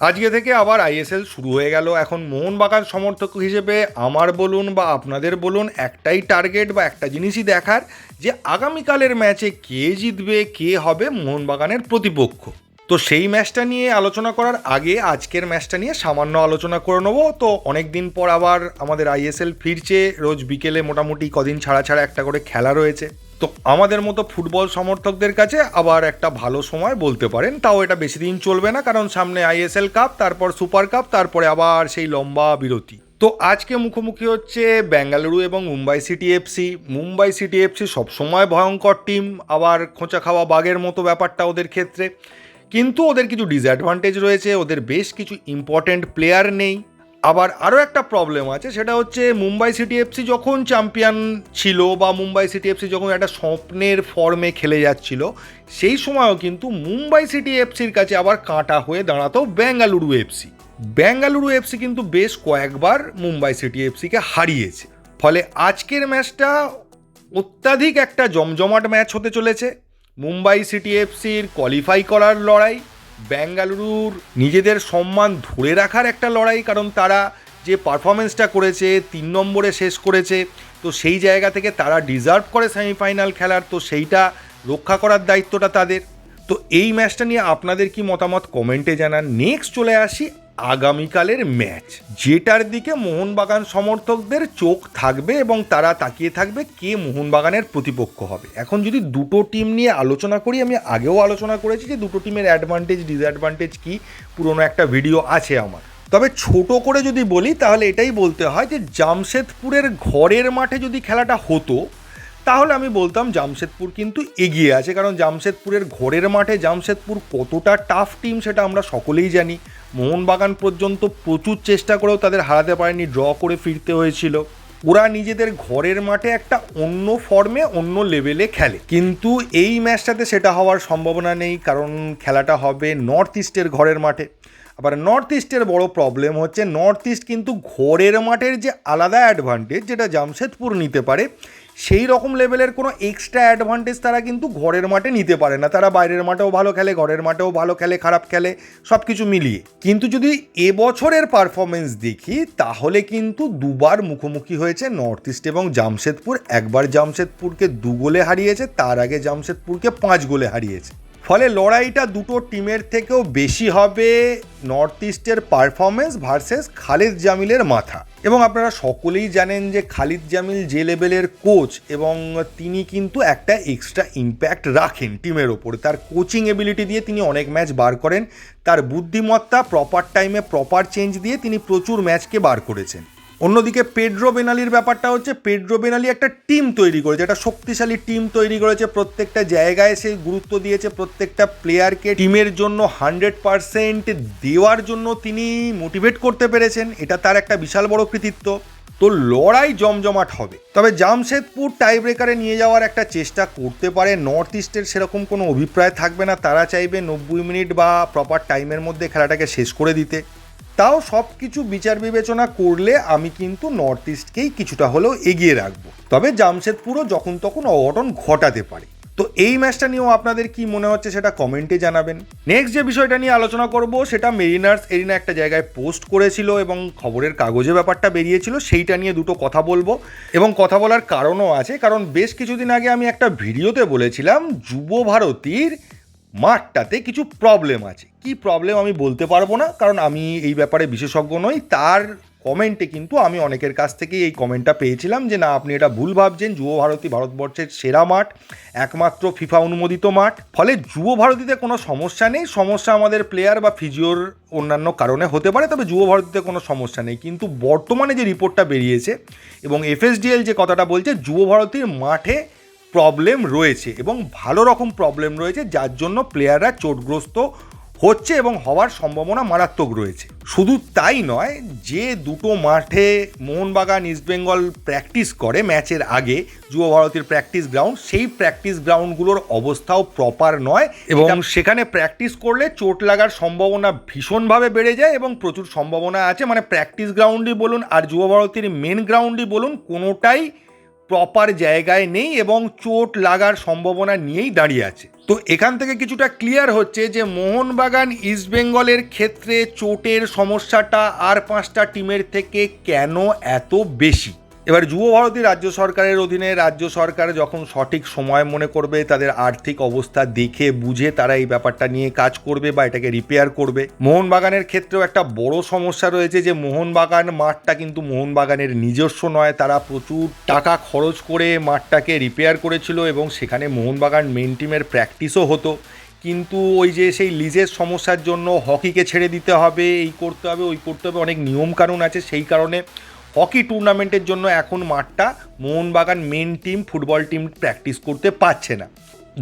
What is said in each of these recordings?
আজকে থেকে আবার আইএসএল শুরু হয়ে গেল। এখন মোহনবাগান সমর্থক হিসেবে আমার বলুন বা আপনাদের বলুন, একটাই টার্গেট বা একটা জিনিসই দেখার যে আগামীকালের ম্যাচে কে জিতবে, কে হবে মোহনবাগানের প্রতিপক্ষ। তো সেই ম্যাচটা নিয়ে আলোচনা করার আগে আজকের ম্যাচটা নিয়ে সামান্য আলোচনা করে নেব। তো অনেক দিন পর আবার আমাদের আইএসএল ফিরছে। রোজ বিকেলে মোটামুটি কদিন ছাড়া ছাড়া একটা করে খেলা রয়েছে। তো আমাদের মতো ফুটবল সমর্থকদের কাছে আবার একটা ভালো সময় বলতে পারেন। তাও এটা বেশি দিন চলবে না, কারণ সামনে আইএসএল কাপ, তারপর সুপার কাপ, তারপরে আবার সেই লম্বা বিরতি। তো আজকে মুখোমুখি হচ্ছে বেঙ্গালুরু এবং Mumbai city FC Mumbai city FC সবসময় ভয়ঙ্কর টিম, আবার খোঁচা খাওয়া বাঘের মতো ব্যাপারটা ওদের ক্ষেত্রে। কিন্তু ওদের কিছু ডিসঅ্যাডভান্টেজ রয়েছে, ওদের বেশ কিছু ইম্পর্ট্যান্ট প্লেয়ার নেই। আবার আরও একটা প্রবলেম আছে, সেটা হচ্ছে মুম্বাই সিটি এফসি যখন চ্যাম্পিয়ন ছিল বা মুম্বাই সিটি এফসি যখন একটা স্বপ্নের ফর্মে খেলে যাচ্ছিল, সেই সময়ও কিন্তু মুম্বাই সিটি এফসির কাছে আবার কাঁটা হয়ে দাঁড়াতো বেঙ্গালুরু এফসি বেঙ্গালুরু এফসি কিন্তু বেশ কয়েকবার মুম্বাই সিটি এফসিকে হারিয়েছে। ফলে আজকের ম্যাচটা অত্যাধিক একটা জমজমাট ম্যাচ হতে চলেছে। মুম্বাই সিটি এফসির কোয়ালিফাই করার লড়াই বেঙ্গালুরুর নিজেদের সম্মান ধরে রাখার একটা লড়াই, কারণ তারা যে পারফরমেন্সটা করেছে, তিন নম্বরে শেষ করেছে, তো সেই জায়গা থেকে তারা ডিজার্ভ করে সেমিফাইনাল খেলার, তো সেইটা রক্ষা করার দায়িত্বটা তাদের। তো এই ম্যাচটা নিয়ে আপনাদের কি মতামত? কমেন্টে জানান। নেক্সট চলে আসি আগামীকালের ম্যাচ। যেটার দিকে মোহনবাগান সমর্থকদের চোখ থাকবে এবং তারা তাকিয়ে থাকবে কে মোহনবাগানের প্রতিপক্ষ হবে। এখন যদি দুটো টিম নিয়ে আলোচনা করি, আমি আগেও আলোচনা করেছি যে দুটো টিমের অ্যাডভান্টেজ ডিসঅ্যাডভান্টেজ কি, পুরনো একটা ভিডিও আছে আমার। তবে ছোট করে যদি বলি, তাহলে এটাই বলতে হয় যে জামশেদপুরের ঘরের মাঠে যদি খেলাটা হতো, তাহলে আমি বলতাম জামশেদপুর কিন্তু এগিয়ে আছে। কারণ জামশেদপুরের ঘরের মাঠে জামশেদপুর কতটা টাফ টিম সেটা আমরা সকলেই জানি। মোহনবাগান পর্যন্ত প্রচুর চেষ্টা করেও তাদের হারাতে পারেনি, ড্র করে ফিরতে হয়েছিল। ওরা নিজেদের ঘরের মাঠে একটা অন্য ফর্মে অন্য লেভেলে খেলে। কিন্তু এই ম্যাচটাতে সেটা হওয়ার সম্ভাবনা নেই, কারণ খেলাটা হবে নর্থ ইস্টের ঘরের মাঠে। আবার নর্থ ইস্টের বড় প্রবলেম হচ্ছে নর্থ ইস্ট কিন্তু ঘরের মাঠের যে আলাদা অ্যাডভান্টেজ যেটা জামশেদপুর নিতে পারে সেই রকম লেভেলের কোনো এক্সট্রা অ্যাডভান্টেজ তারা কিন্তু ঘরের মাঠে নিতে পারে না। তারা বাইরের মাঠেও ভালো খেলে, ঘরের মাঠেও ভালো খেলে, খারাপ খেলে সব কিছু মিলিয়ে। কিন্তু যদি এবছরের পারফরমেন্স দেখি, তাহলে কিন্তু দুবার মুখোমুখি হয়েছে নর্থ ইস্ট এবং জামশেদপুর একবার জামশেদপুরকে দু গোলে হারিয়েছে, তার আগে জামশেদপুরকে পাঁচ গোলে হারিয়েছে। ফলে লড়াইটা দুটো টিমের থেকেও বেশি হবে নর্থ ইস্টের পারফরমেন্স ভার্সেস খালেদ জামিলের মাথা। এবং আপনারা সকলেই জানেন যে খালিদ জামিল যে লেভেলের কোচ এবং তিনি কিন্তু একটা এক্সট্রা ইম্প্যাক্ট রাখেন টিমের ওপর। তার কোচিং এবিলিটি দিয়ে তিনি অনেক ম্যাচ বার করেন। তার বুদ্ধিমত্তা প্রপার টাইমে প্রপার চেঞ্জ দিয়ে তিনি প্রচুর ম্যাচকে বার করেছেন। অন্যদিকে পেড্রো বেনালির ব্যাপারটা হচ্ছে পেড্রো বেনালি একটা টিম তৈরি করেছে, একটা শক্তিশালী টিম তৈরি করেছে, প্রত্যেকটা জায়গায় সে গুরুত্ব দিয়েছে, প্রত্যেকটা প্লেয়ারকে টিমের জন্য হান্ড্রেড পারসেন্ট দেওয়ার জন্য তিনি মোটিভেট করতে পেরেছেন, এটা তার একটা বিশাল বড় কৃতিত্ব। তো লড়াই জমজমাট হবে। তবে জামশেদপুর টাই ব্রেকারে নিয়ে যাওয়ার একটা চেষ্টা করতে পারে নর্থ ইস্টের সেরকম কোনো অভিপ্রায় থাকবে না, তারা চাইবে নব্বই মিনিট বা প্রপার টাইমের মধ্যে খেলাটাকে শেষ করে দিতে। তাও সব কিছু বিচার বিবেচনা করলে আমি কিন্তু নর্থ ইস্টকেই কিছুটা হলেও এগিয়ে রাখব। তবে জামশেদপুরও যখন তখন অঘটন ঘটাতে পারে। তো এই ম্যাচটা নিয়েও আপনাদের কি মনে হচ্ছে সেটা কমেন্টে জানাবেন। নেক্সট যে বিষয়টা নিয়ে আলোচনা করব, সেটা মেরিনার্স এরিনা একটা জায়গায় পোস্ট করেছিল এবং খবরের কাগজে ব্যাপারটা বেরিয়েছিল, সেইটা নিয়ে দুটো কথা বলব। এবং কথা বলার কারণও আছে, কারণ বেশ কিছুদিন আগে আমি একটা ভিডিওতে বলেছিলাম, যুব ভারতীর মাঠটাতে কিছু প্রবলেম আছে। কি প্রবলেম আমি বলতে পারব না, কারণ আমি এই ব্যাপারে বিশেষজ্ঞ নই। তার কমেন্টে কিন্তু আমি অনেকের কাছ থেকেই এই কমেন্টটা পেয়েছিলাম যে, না, আপনি এটা ভুল ভাবছেন। যুব ভারতী ভারতবর্ষের সেরা মাঠ, একমাত্র ফিফা অনুমোদিত মাঠ। ফলে যুব ভারতীতে কোনো সমস্যা নেই। সমস্যা আমাদের প্লেয়ার বা ফিজিওর অন্যান্য কারণে হতে পারে, তবে যুব ভারতীতে কোনো সমস্যা নেই। কিন্তু বর্তমানে যে রিপোর্টটা বেরিয়েছে এবং এফএসডিএল যে কথাটা বলছে, যুব ভারতীর মাঠে প্রবলেম রয়েছে এবং ভালো রকম প্রবলেম রয়েছে যার জন্য প্লেয়াররা চোটগ্রস্ত হচ্ছে এবং হওয়ার সম্ভাবনা মারাত্মক রয়েছে। শুধু তাই নয় যে দুটো মাঠে মোহনবাগান ইস্টবেঙ্গল প্র্যাকটিস করে ম্যাচের আগে যুব ভারতীর প্র্যাকটিস গ্রাউন্ড সেই প্র্যাকটিস গ্রাউন্ডগুলোর অবস্থাও প্রপার নয়। এবং সেখানে প্র্যাকটিস করলে চোট লাগার সম্ভাবনা ভীষণভাবে বেড়ে যায় এবং প্রচুর সম্ভাবনা আছে। মানে প্র্যাকটিস গ্রাউন্ডই বলুন আর যুব ভারতীর মেন গ্রাউন্ডই বলুন কোনোটাই প্রপার জায়গায় নেই এবং চোট লাগার সম্ভাবনা নিয়েই দাঁড়িয়ে আছে। তো এখান থেকে কিছুটা ক্লিয়ার হচ্ছে যে মোহনবাগান ইস্টবেঙ্গলের ক্ষেত্রে চোটের সমস্যাটা আর পাঁচটা টিমের থেকে কেন এত বেশি? এবার যুব ভারতী রাজ্য সরকারের অধীনে রাজ্য সরকার যখন সঠিক সময় মনে করবে, তাদের আর্থিক অবস্থা দেখে বুঝে তারা এই ব্যাপারটা নিয়ে কাজ করবে বা এটাকে রিপেয়ার করবে। মোহনবাগানের ক্ষেত্রেও একটা বড় সমস্যা রয়েছে যে, মোহনবাগান মাঠটা কিন্তু মোহনবাগানের নিজস্ব নয়। তারা প্রচুর টাকা খরচ করে মাঠটাকে রিপেয়ার করেছিল এবং সেখানে মোহনবাগান মেন টিমের প্র্যাকটিসও হতো। কিন্তু ওই যে সেই লিজের সমস্যার জন্য হকিকে ছেড়ে দিতে হবে, এই করতে হবে, ওই করতে হবে, অনেক নিয়মকানুন আছে। সেই কারণে হকি টুর্নামেন্টের জন্য এখন মাঠটা Mohun Bagan main team, football team practice করতে পারছে না।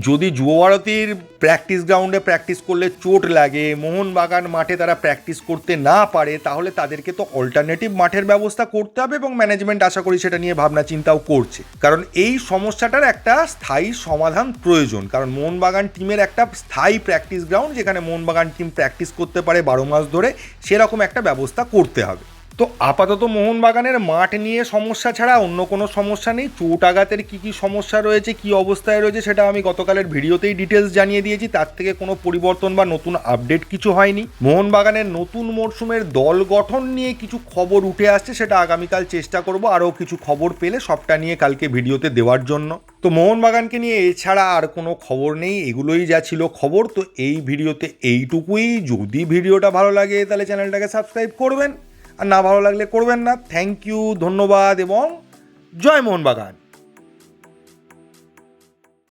যদি যুবভারতীর প্র্যাকটিস গ্রাউন্ডে প্র্যাকটিস করলে চোট লাগে, মোহনবাগান মাঠে তারা প্র্যাকটিস করতে না পারে, তাহলে তাদেরকে তো অল্টারনেটিভ মাঠের ব্যবস্থা করতে হবে এবং ম্যানেজমেন্ট আশা করি সেটা নিয়ে ভাবনা চিন্তাও করছে। কারণ এই সমস্যাটার একটা স্থায়ী সমাধান প্রয়োজন। কারণ মোহনবাগান টিমের একটা স্থায়ী প্র্যাকটিস গ্রাউন্ড, যেখানে মোহনবাগান টিম প্র্যাকটিস করতে পারে বারো মাস ধরে, সেরকম একটা ব্যবস্থা করতে হবে। তো আপাতত মোহনবাগানের মাঠ নিয়ে সমস্যা ছাড়া অন্য কোনো সমস্যা নেই। চোট আঘাতের কী কী সমস্যা রয়েছে, কী অবস্থায় রয়েছে সেটা আমি গতকালের ভিডিওতেই ডিটেলস জানিয়ে দিয়েছি। তার থেকে কোনো পরিবর্তন বা নতুন আপডেট কিছু হয়নি। মোহনবাগানের নতুন মরশুমের দল গঠন নিয়ে কিছু খবর উঠে আসছে, সেটা আগামীকাল চেষ্টা করব আরও কিছু খবর পেলে সবটা নিয়ে কালকে ভিডিওতে দেওয়ার জন্য। তো মোহনবাগানকে নিয়ে এছাড়া আর কোনো খবর নেই, এগুলোই যা ছিল খবর। তো এই ভিডিওতে এইটুকুই। যদি ভিডিওটা ভালো লাগে তাহলে চ্যানেলটাকে সাবস্ক্রাইব করবেন। আর না ভালো লাগলে করবেন না। থ্যাংক ইউ ধন্যবাদ এবং জয় মোহনবাগান।